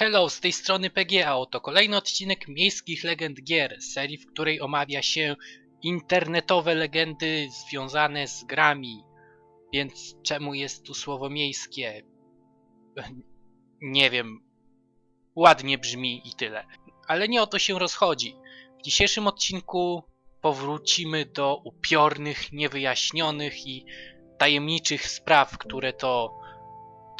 Hello, z tej strony PGA. Oto kolejny odcinek Miejskich Legend Gier, serii, w której omawia się internetowe legendy związane z grami. Więc czemu jest tu słowo miejskie? Nie wiem. Ładnie brzmi i tyle. Ale nie o to się rozchodzi. W dzisiejszym odcinku powrócimy do upiornych, niewyjaśnionych i tajemniczych spraw, które to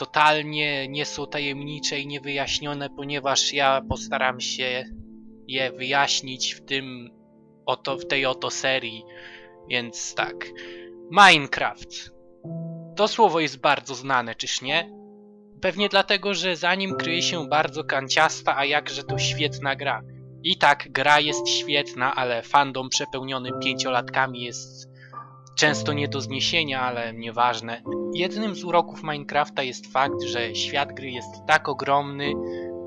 totalnie nie są tajemnicze i niewyjaśnione, ponieważ ja postaram się je wyjaśnić w tym oto, w tej oto serii. Więc tak. Minecraft. To słowo jest bardzo znane, czyż nie? Pewnie dlatego, że za nim kryje się bardzo kanciasta, a jakże to świetna gra. I tak, gra jest świetna, ale fandom przepełniony pięciolatkami jest często nie do zniesienia, ale nieważne. Jednym z uroków Minecrafta jest fakt, że świat gry jest tak ogromny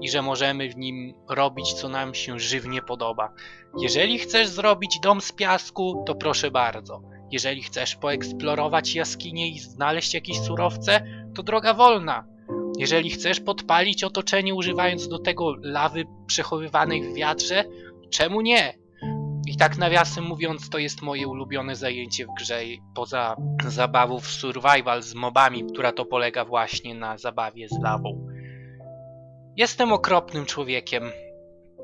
i że możemy w nim robić co nam się żywnie podoba. Jeżeli chcesz zrobić dom z piasku, to proszę bardzo. Jeżeli chcesz poeksplorować jaskinie i znaleźć jakieś surowce, to droga wolna. Jeżeli chcesz podpalić otoczenie używając do tego lawy przechowywanej w wiatrze, czemu nie? I tak nawiasem mówiąc, to jest moje ulubione zajęcie w grze, poza zabawą w survival z mobami, która to polega właśnie na zabawie z lawą. Jestem okropnym człowiekiem.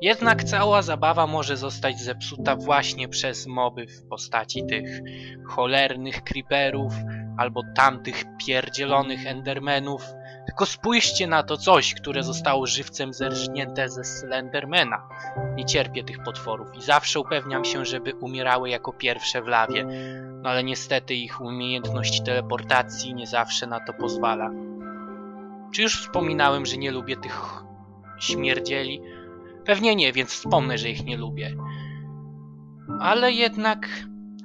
Jednak cała zabawa może zostać zepsuta właśnie przez moby w postaci tych cholernych creeperów albo tamtych pierdzielonych endermenów. Tylko spójrzcie na to coś, które zostało żywcem zerżnięte ze Slendermana. Nie cierpię tych potworów i zawsze upewniam się, żeby umierały jako pierwsze w lawie. No ale niestety ich umiejętność teleportacji nie zawsze na to pozwala. Czy już wspominałem, że nie lubię tych śmierdzieli? Pewnie nie, więc wspomnę, że ich nie lubię. Ale jednak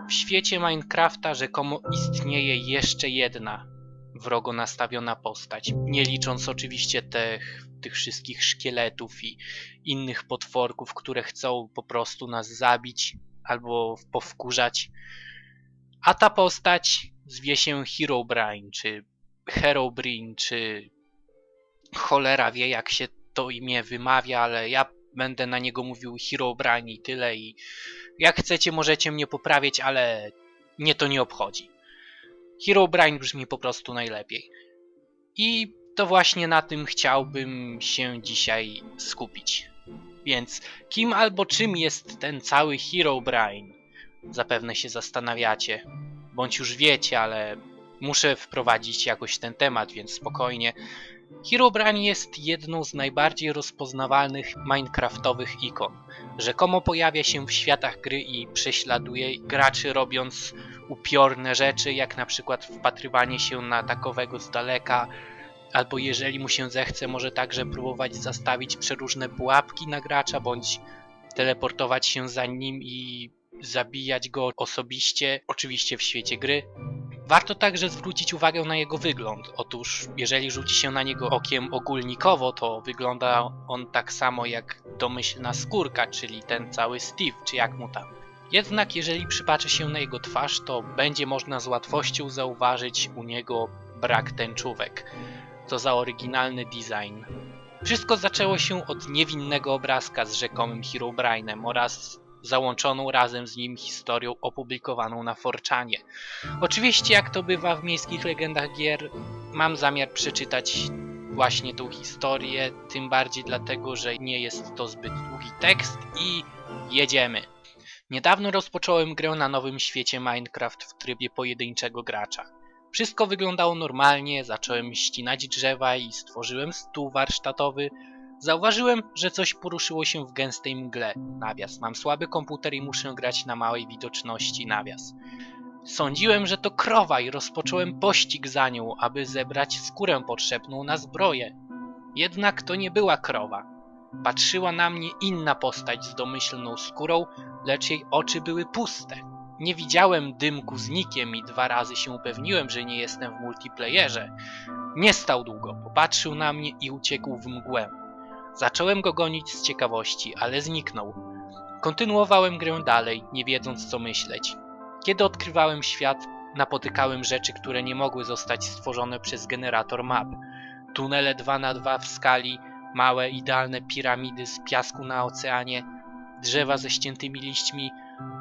w świecie Minecrafta rzekomo istnieje jeszcze jedna wrogo nastawiona postać. Nie licząc oczywiście tych, tych wszystkich szkieletów i innych potworków, które chcą po prostu nas zabić albo powkurzać. A ta postać zwie się Herobrine, czy Herobrine, czy cholera wie jak się to imię wymawia, ale ja będę na niego mówił Herobrine i tyle i jak chcecie możecie mnie poprawić, ale mnie to nie obchodzi. Herobrine brzmi po prostu najlepiej. I to właśnie na tym chciałbym się dzisiaj skupić. Więc kim albo czym jest ten cały Herobrine? Zapewne się zastanawiacie, bądź już wiecie, ale muszę wprowadzić jakoś ten temat, więc spokojnie. Herobrine jest jedną z najbardziej rozpoznawalnych minecraftowych ikon. Rzekomo pojawia się w światach gry i prześladuje graczy robiąc upiorne rzeczy, jak na przykład wpatrywanie się na takowego z daleka, albo jeżeli mu się zechce, może także próbować zastawić przeróżne pułapki na gracza, bądź teleportować się za nim i zabijać go osobiście, oczywiście w świecie gry. Warto także zwrócić uwagę na jego wygląd. Otóż, jeżeli rzuci się na niego okiem ogólnikowo, to wygląda on tak samo jak domyślna skórka, czyli ten cały Steve, czy jak mu tam. Jednak jeżeli przypatrzy się na jego twarz, to będzie można z łatwością zauważyć u niego brak tęczówek. Co za oryginalny design. Wszystko zaczęło się od niewinnego obrazka z rzekomym Herobrine'em oraz załączoną razem z nim historią opublikowaną na Forczanie. Oczywiście, jak to bywa w miejskich legendach gier, mam zamiar przeczytać właśnie tą historię, tym bardziej dlatego, że nie jest to zbyt długi tekst i jedziemy. Niedawno rozpocząłem grę na nowym świecie Minecraft w trybie pojedynczego gracza. Wszystko wyglądało normalnie, zacząłem ścinać drzewa i stworzyłem stół warsztatowy. Zauważyłem, że coś poruszyło się w gęstej mgle. Nawias. Mam słaby komputer i muszę grać na małej widoczności. Nawias. Sądziłem, że to krowa i rozpocząłem pościg za nią, aby zebrać skórę potrzebną na zbroję. Jednak to nie była krowa. Patrzyła na mnie inna postać z domyślną skórą, lecz jej oczy były puste. Nie widziałem dymku z nikiem i dwa razy się upewniłem, że nie jestem w multiplayerze. Nie stał długo, popatrzył na mnie i uciekł w mgłę. Zacząłem go gonić z ciekawości, ale zniknął. Kontynuowałem grę dalej, nie wiedząc co myśleć. Kiedy odkrywałem świat, napotykałem rzeczy, które nie mogły zostać stworzone przez generator map. Tunele 2 na 2 w skali, małe, idealne piramidy z piasku na oceanie, drzewa ze ściętymi liśćmi.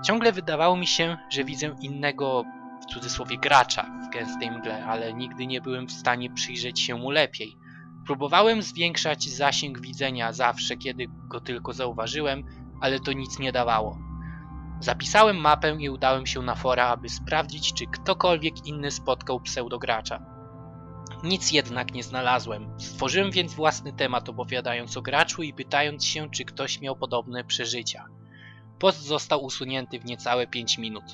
Ciągle wydawało mi się, że widzę innego, w cudzysłowie, gracza w gęstej mgle, ale nigdy nie byłem w stanie przyjrzeć się mu lepiej. Próbowałem zwiększać zasięg widzenia zawsze, kiedy go tylko zauważyłem, ale to nic nie dawało. Zapisałem mapę i udałem się na fora, aby sprawdzić, czy ktokolwiek inny spotkał pseudogracza. Nic jednak nie znalazłem. Stworzyłem więc własny temat opowiadając o graczu i pytając się, czy ktoś miał podobne przeżycia. Post został usunięty w niecałe 5 minut.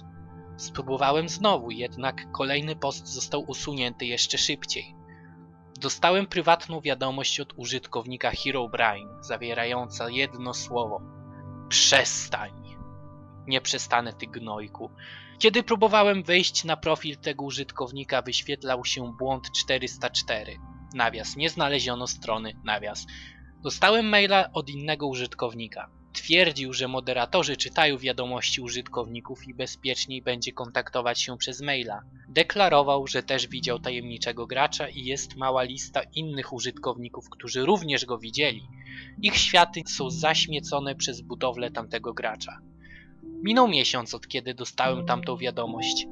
Spróbowałem znowu, jednak kolejny post został usunięty jeszcze szybciej. Dostałem prywatną wiadomość od użytkownika Herobrine, zawierająca jedno słowo. Przestań. Nie przestanę, ty gnojku. Kiedy próbowałem wejść na profil tego użytkownika, wyświetlał się błąd 404. Nawias, nie znaleziono strony, nawias. Dostałem maila od innego użytkownika. Twierdził, że moderatorzy czytają wiadomości użytkowników i bezpieczniej będzie kontaktować się przez maila. Deklarował, że też widział tajemniczego gracza i jest mała lista innych użytkowników, którzy również go widzieli. Ich światy są zaśmiecone przez budowlę tamtego gracza. Minął miesiąc od kiedy dostałem tamtą wiadomość.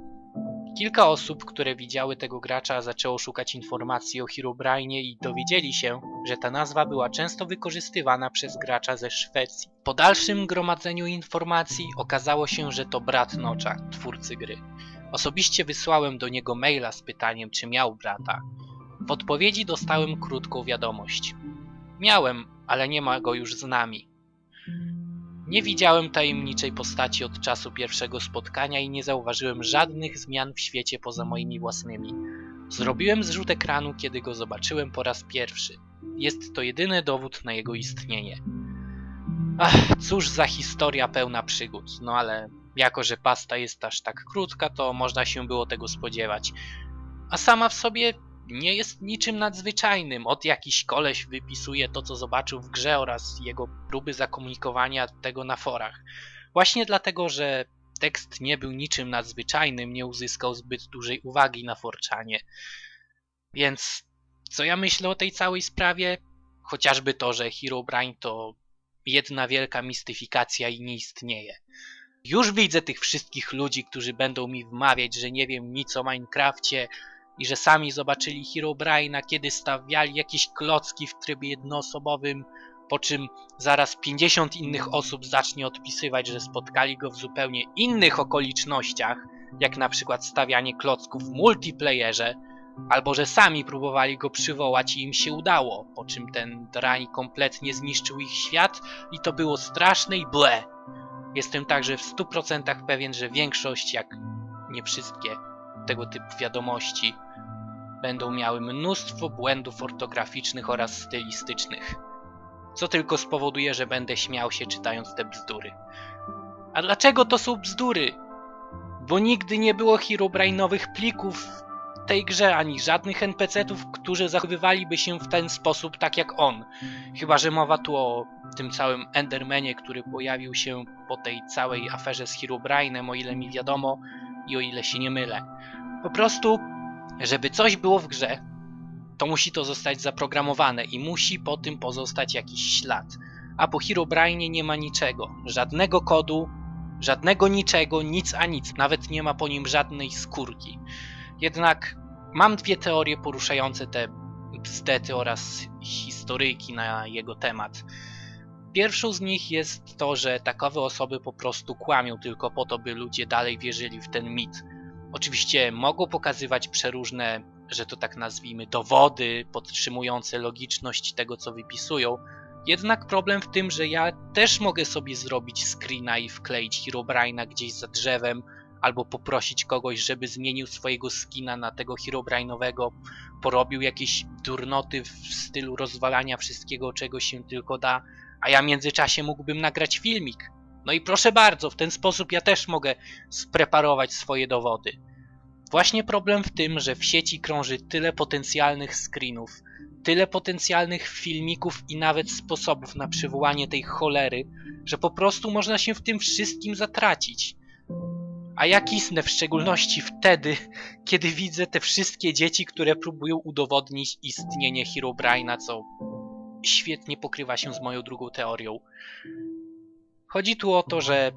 Kilka osób, które widziały tego gracza, zaczęło szukać informacji o Herobrine i dowiedzieli się, że ta nazwa była często wykorzystywana przez gracza ze Szwecji. Po dalszym gromadzeniu informacji okazało się, że to brat Nocza, twórcy gry. Osobiście wysłałem do niego maila z pytaniem, czy miał brata. W odpowiedzi dostałem krótką wiadomość. Miałem, ale nie ma go już z nami. Nie widziałem tajemniczej postaci od czasu pierwszego spotkania i nie zauważyłem żadnych zmian w świecie poza moimi własnymi. Zrobiłem zrzut ekranu, kiedy go zobaczyłem po raz pierwszy. Jest to jedyny dowód na jego istnienie. Ach, cóż za historia pełna przygód. No ale jako, że pasta jest aż tak krótka, to można się było tego spodziewać. A sama w sobie nie jest niczym nadzwyczajnym. Od jakiś koleś wypisuje to, co zobaczył w grze oraz jego próby zakomunikowania tego na forach. Właśnie dlatego, że tekst nie był niczym nadzwyczajnym, nie uzyskał zbyt dużej uwagi na forczanie. Więc co ja myślę o tej całej sprawie? Chociażby to, że Herobrine to jedna wielka mistyfikacja i nie istnieje. Już widzę tych wszystkich ludzi, którzy będą mi wmawiać, że nie wiem nic o Minecrafcie, i że sami zobaczyli Herobrine'a, kiedy stawiali jakieś klocki w trybie jednoosobowym, po czym zaraz 50 innych osób zacznie odpisywać, że spotkali go w zupełnie innych okolicznościach, jak na przykład stawianie klocków w multiplayerze, albo że sami próbowali go przywołać i im się udało, po czym ten drań kompletnie zniszczył ich świat i to było straszne i ble. Jestem także w 100% pewien, że większość, jak nie wszystkie tego typu wiadomości będą miały mnóstwo błędów ortograficznych oraz stylistycznych, co tylko spowoduje, że będę śmiał się czytając te bzdury. A dlaczego to są bzdury? Bo nigdy nie było Herobrine'owych plików w tej grze, ani żadnych NPC-ów, którzy zachowywaliby się w ten sposób tak jak on. Chyba, że mowa tu o tym całym Endermanie, który pojawił się po tej całej aferze z Herobrine'em, o ile mi wiadomo i o ile się nie mylę. Po prostu żeby coś było w grze, to musi to zostać zaprogramowane i musi po tym pozostać jakiś ślad. A po Herobrine nie ma niczego, żadnego kodu, żadnego niczego, nic a nic, nawet nie ma po nim żadnej skórki. Jednak mam dwie teorie poruszające te bzdety oraz historyjki na jego temat. Pierwszą z nich jest to, że takowe osoby po prostu kłamią tylko po to, by ludzie dalej wierzyli w ten mit Oczywiście mogą pokazywać przeróżne, że to tak nazwijmy, dowody podtrzymujące logiczność tego, co wypisują. Jednak problem w tym, że ja też mogę sobie zrobić screena i wkleić Herobrine'a gdzieś za drzewem, albo poprosić kogoś, żeby zmienił swojego skina na tego Herobrine'owego, porobił jakieś durnoty w stylu rozwalania wszystkiego, czego się tylko da, a ja w międzyczasie mógłbym nagrać filmik no i proszę bardzo, w ten sposób ja też mogę spreparować swoje dowody. Właśnie problem w tym, że w sieci krąży tyle potencjalnych screenów, tyle potencjalnych filmików i nawet sposobów na przywołanie tej cholery, że po prostu można się w tym wszystkim zatracić. A ja kisnę w szczególności wtedy, kiedy widzę te wszystkie dzieci, które próbują udowodnić istnienie Herobrine'a, co świetnie pokrywa się z moją drugą teorią. Chodzi tu o to, że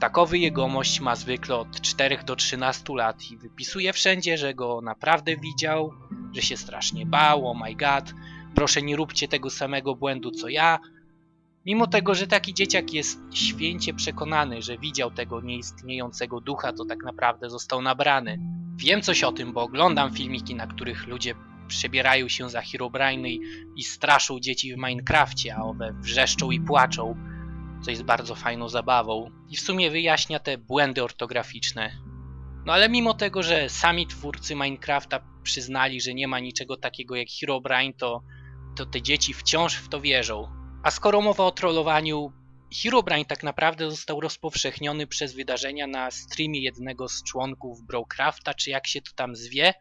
takowy jegomość ma zwykle od 4 do 13 lat i wypisuje wszędzie, że go naprawdę widział, że się strasznie bał, oh my god, proszę nie róbcie tego samego błędu co ja. Mimo tego, że taki dzieciak jest święcie przekonany, że widział tego nieistniejącego ducha, to tak naprawdę został nabrany. Wiem coś o tym, bo oglądam filmiki, na których ludzie przebierają się za Herobrine i, straszą dzieci w Minecrafcie, a owe wrzeszczą i płaczą, co jest bardzo fajną zabawą i w sumie wyjaśnia te błędy ortograficzne. No ale mimo tego, że sami twórcy Minecrafta przyznali, że nie ma niczego takiego jak Herobrine, to, to te dzieci wciąż w to wierzą. A skoro mowa o trollowaniu, Herobrine tak naprawdę został rozpowszechniony przez wydarzenia na streamie jednego z członków Brocrafta, czy jak się to tam zwie.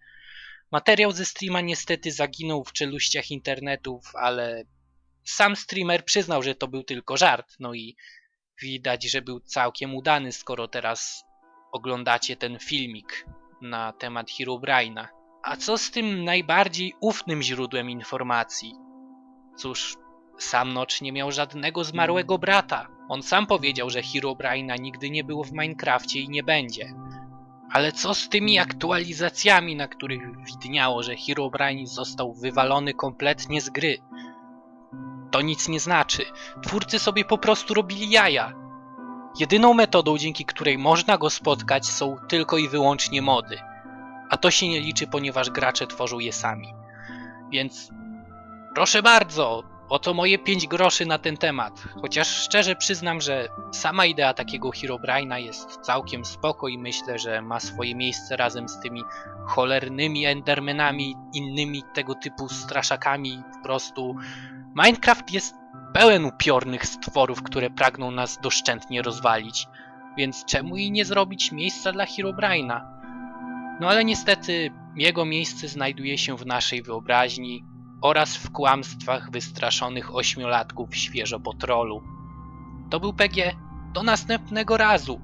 Materiał ze streama niestety zaginął w czeluściach internetów, ale sam streamer przyznał, że to był tylko żart. No i widać, że był całkiem udany, skoro teraz oglądacie ten filmik na temat Herobrine'a. A co z tym najbardziej ufnym źródłem informacji? Cóż, sam Notch nie miał żadnego zmarłego brata. On sam powiedział, że Herobrine'a nigdy nie było w Minecrafcie i nie będzie. Ale co z tymi aktualizacjami, na których widniało, że Herobrine został wywalony kompletnie z gry? To nic nie znaczy. Twórcy sobie po prostu robili jaja. Jedyną metodą, dzięki której można go spotkać, są tylko i wyłącznie mody. A to się nie liczy, ponieważ gracze tworzą je sami. Więc proszę bardzo, oto moje 5 groszy na ten temat. Chociaż szczerze przyznam, że sama idea takiego Herobrine'a jest całkiem spoko i myślę, że ma swoje miejsce razem z tymi cholernymi endermenami, innymi tego typu straszakami. Po prostu Minecraft jest pełen upiornych stworów, które pragną nas doszczętnie rozwalić. Więc czemu i nie zrobić miejsca dla Herobrine'a? No ale niestety jego miejsce znajduje się w naszej wyobraźni oraz w kłamstwach wystraszonych ośmiolatków świeżo po trolu. To był PG. Do następnego razu.